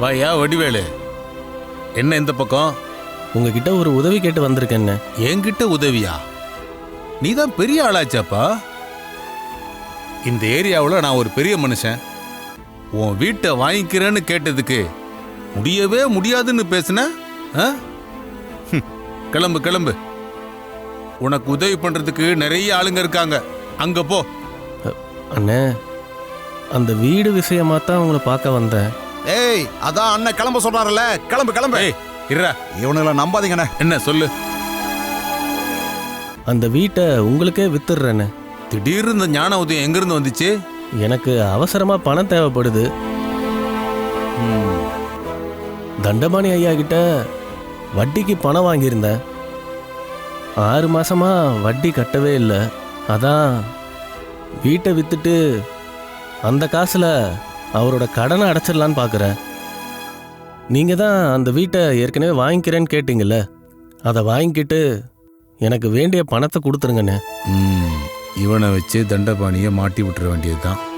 வாயா வடிவேலு. என்ன இந்த பக்கம்? உங்ககிட்ட ஒரு உதவி கேட்டு வந்திருக்கேன்னு. என்கிட்ட உதவியா? நீ தான் பெரிய ஆளாச்சாப்பா? இந்த ஏரியாவில் நான் ஒரு பெரிய மனுஷன். உன் வீட்டை வாங்கிக்கிறேன்னு கேட்டதுக்கு முடியவே முடியாதுன்னு பேசுன கிளம்பு கிளம்பு. உனக்கு உதவி பண்றதுக்கு நிறைய ஆளுங்க இருக்காங்க. அங்க போ. அண்ணே அந்த வீடு விஷயமா தான் உங்களை பார்க்க வந்தேன். ஏய் அதான் அண்ணன் கிளம்ப சொல்றாருல்ல. கிளம்பு கிளம்பு. ஏய் இருடா. இவனுங்களை நம்பாதீங்கண்ணே. என்ன சொல்லு? அந்த வீட்டை உங்களுக்கே வித்துடுறேண்ணே. திடீர்னு இந்த ஞான உதயம் எங்கிருந்து வந்துச்சு? எனக்கு அவசரமா பணம் தேவைப்படுது. ம், தண்டபாணி ஐயா கிட்ட வட்டிக்கு பணம் வாங்கியிருந்தேன். ஆறு மாசமா வட்டி கட்டவே இல்லை. அதான் வீட்டை வித்துட்டு அந்த காசுல அவரோட கடனை அடைச்சிடலான்னு பார்க்குறேன் நீங்கள் தான் அந்த வீட்டை ஏற்கனவே வாங்கிக்கிறேன்னு கேட்டீங்கல்ல அதை வாங்கிக்கிட்டு எனக்கு வேண்டிய பணத்தை கொடுத்துருங்கண்ணே இவனை வச்சு தண்டபாணியை மாட்டி விட்டுற வேண்டியதுதான்.